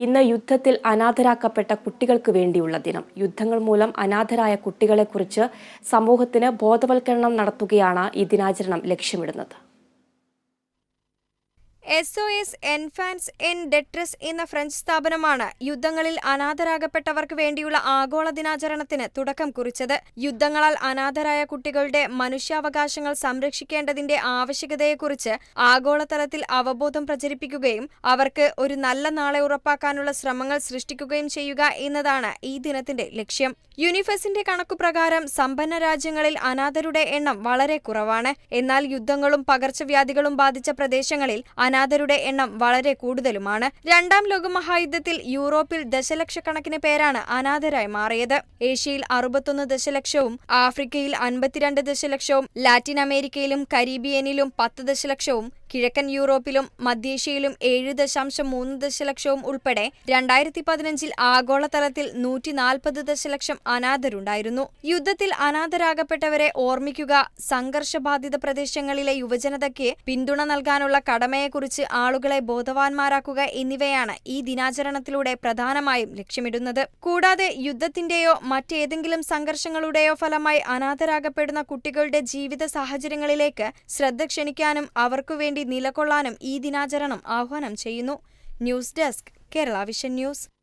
ഇന്ന് യുദ്ധത്തിൽ അനാഥരാക്കപ്പെട്ട കുട്ടികൾക്ക് വേണ്ടിയുള്ള ദിനം. യുദ്ധങ്ങൾ മൂലം അനാഥരായ കുട്ടികളെക്കുറിച്ച് സമൂഹത്തിന് ബോധവൽക്കരണം നടത്തുകയാണ് ഈ ദിനാചരണം ലക്ഷ്യമിടുന്നത്. S O S Enfants en Detresse എന്ന ഫ്രഞ്ച് സ്ഥാപനമാണ് യുദ്ധങ്ങളിൽ അനാഥരാകപ്പെട്ടവർക്ക് വേണ്ടിയുള്ള ആഗോള ദിനാചരണത്തിന് തുടക്കം കുറിച്ചത്. യുദ്ധങ്ങളാൽ അനാഥരായ കുട്ടികളുടെ മനുഷ്യാവകാശങ്ങൾ സംരക്ഷിക്കേണ്ടതിന്റെ ആവശ്യകതയെക്കുറിച്ച് ആഗോളതലത്തിൽ അവബോധം പ്രചരിപ്പിക്കുകയും അവർക്ക് ഒരു നല്ല നാളെ ഉറപ്പാക്കാനുള്ള ശ്രമങ്ങൾ സൃഷ്ടിക്കുകയും ചെയ്യുക എന്നതാണ് ഈ ദിനത്തിന്റെ ലക്ഷ്യം. യുനിഫെസിന്റെ കണക്കുപ്രകാരം സമ്പന്ന രാജ്യങ്ങളിൽ അനാഥരുടെ എണ്ണം വളരെ കുറവാണ്. എന്നാൽ യുദ്ധങ്ങളും പകർച്ചവ്യാധികളും ബാധിച്ച പ്രദേശങ്ങളിൽ അനാഥരുടെ എണ്ണം വളരെ കൂടുതലുമാണ്. രണ്ടാം ലോകമഹായുദ്ധത്തിൽ യൂറോപ്പിൽ ദശലക്ഷക്കണക്കിന് പേരാണ് അനാഥരായി മാറിയത്. ഏഷ്യയിൽ അറുപത്തൊന്ന് ദശലക്ഷവും ആഫ്രിക്കയിൽ അൻപത്തിരണ്ട് ദശലക്ഷവും ലാറ്റിൻ അമേരിക്കയിലും കരീബിയനിലും പത്ത് ദശലക്ഷവും കിഴക്കൻ യൂറോപ്പിലും മധ്യേഷ്യയിലും ഏഴ് ദശാംശം മൂന്ന് ദശലക്ഷവും ഉൾപ്പെടെ രണ്ടായിരത്തി പതിനഞ്ചിൽ ആഗോളതലത്തിൽ നൂറ്റി നാൽപ്പത് ദശലക്ഷം അനാഥരുണ്ടായിരുന്നു. യുദ്ധത്തിൽ അനാഥരാകപ്പെട്ടവരെ ഓർമ്മിക്കുക സംഘർഷബാധിത പ്രദേശങ്ങളിലെ യുവജനതയ്ക്ക് പിന്തുണ നൽകാനുള്ള കടമയെക്കുറിച്ച് ആളുകളെ ബോധവാന്മാരാക്കുക എന്നിവയാണ് ഈ ദിനാചരണത്തിലൂടെ പ്രധാനമായും ലക്ഷ്യമിടുന്നത്. കൂടാതെ യുദ്ധത്തിന്റെയോ മറ്റേതെങ്കിലും സംഘർഷങ്ങളുടെയോ ഫലമായി അനാഥരാകപ്പെടുന്ന കുട്ടികളുടെ ജീവിത സാഹചര്യങ്ങളിലേക്ക് ശ്രദ്ധ ക്ഷണിക്കാനും അവർക്കുവേണ്ടി നിലകൊള്ളാനും ഈ ദിനാചരണം ആഹ്വാനം ചെയ്യുന്നു. News desk Kerala vision news.